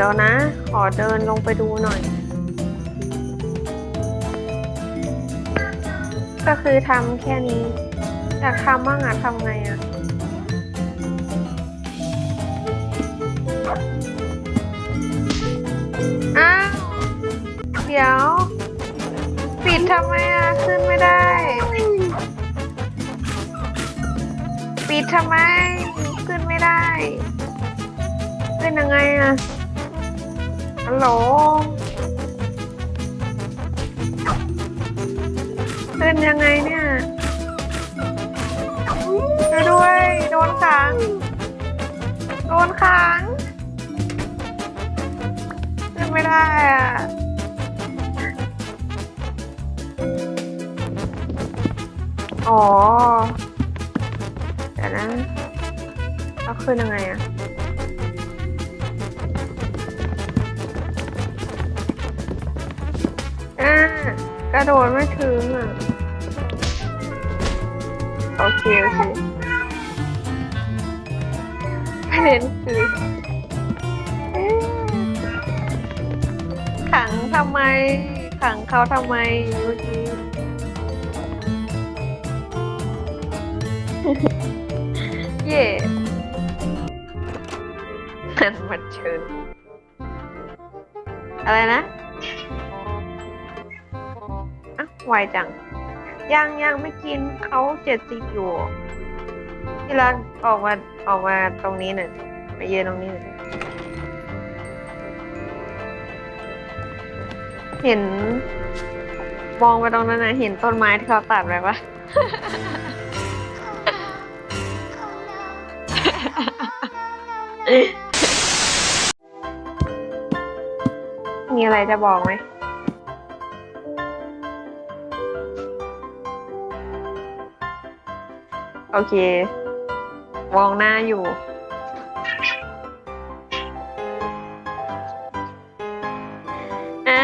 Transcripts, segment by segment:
ดี๋ยวนะ ขอเดินลงไปดูหน่อย ก็คือทำแค่นี้อยากทำบ้างอะทำไงอะอ้าวเดี๋ยว ปิดทำไมอะขึ้นไม่ได้ ปิดทำไม ขึ้นไม่ได้ขึ้นยังไงอะ ฮัลโหลขึ้นยังไงเนี่ยช่วยด้วย โดนขัง โดนขังขึ้นไม่ได้อะอ๋อเดี๋ยวนะเราขึ้นยังไงอะ อ่ากระโดดไม่ถึงอะ โอเคโอเคประเด็นคือเอ๊ะขังทำไม ขังเขาทำไมเมื่อกี้เย่นั่นมันเชิญอะไรนะอะ ไวจัง ยังยังไม่กินเขาเจ็ดสิบอยู่ ที่รักออกมาออกมาตรงนี้หน่อยมาเยืนตรงนี้หน่อยเห็น มองไปตรงนั้นนะเห็นต้นไม้ที่เขาตัดไว้ปะมีอะไรจะบอกไหม โอเค มองหน้าอยู่ อ่า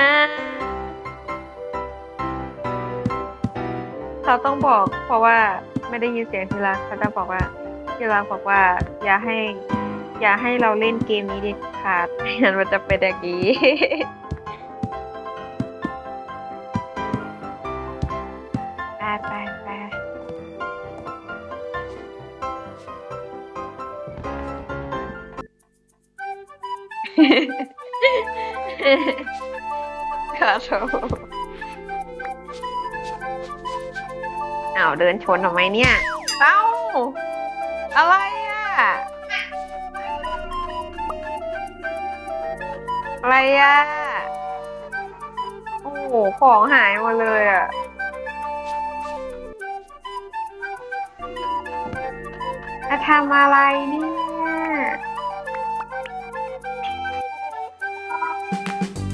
เขาต้องบอกเพราะว่าไม่ได้ยินเสียงทีรักเขาจะบอกว่าทีรักบอกว่า อย่าให้ อย่าให้เราเล่นเกมนี้เด็ดขาดไม่งั้นมันจะเป็นอย่างนี้ ขอโทษอ้าวเดินชนทำไมเนี่ย เอ้า อะไรอะ อะไรอะ โอ้โหของหายหมดเลยอะจะทำอะไรเนี่ย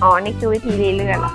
อ๋อ นี่คือวิธีรีเลือดเหรอ